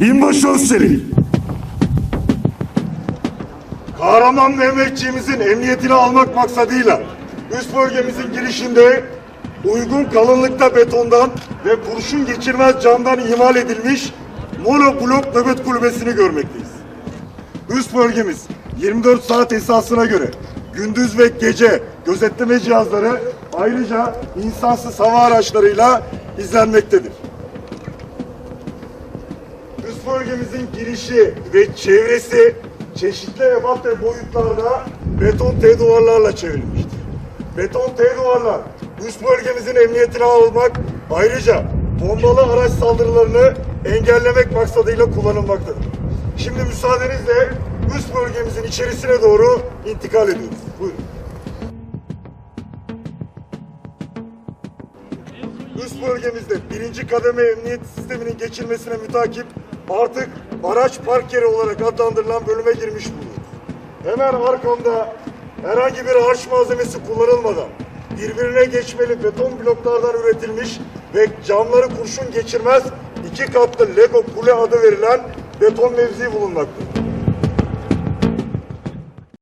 binbaşı Özçelik. Kahraman Mehmetçiğimizin emniyetini almak maksadıyla üst bölgemizin girişinde uygun kalınlıkta betondan ve kurşun geçirmez camdan imal edilmiş monoblok nöbet kulübesini görmekteyiz. Üst bölgemiz 24 saat esasına göre gündüz ve gece gözetleme cihazları ayrıca insansız hava araçlarıyla izlenmektedir. Üst bölgemizin girişi ve çevresi çeşitli ebat ve boyutlarda beton T duvarlarla çevrilmiştir. Beton T duvarlar üst bölgemizin emniyetini almak ayrıca bombalı araç saldırılarını engellemek maksadıyla kullanılmaktadır. Şimdi müsaadenizle üst bölgemizin içerisine doğru intikal ediyoruz. Buyurun. Üst bölgemizde birinci kademe emniyet sisteminin geçilmesine mütakip artık araç park yeri olarak adlandırılan bölüme girmiş bulunuyoruz. Hemen arkamda herhangi bir harç malzemesi kullanılmadan birbirine geçmeli beton bloklardan üretilmiş ve camları kurşun geçirmez iki katlı Lego kule adı verilen beton mevzi bulunmaktadır.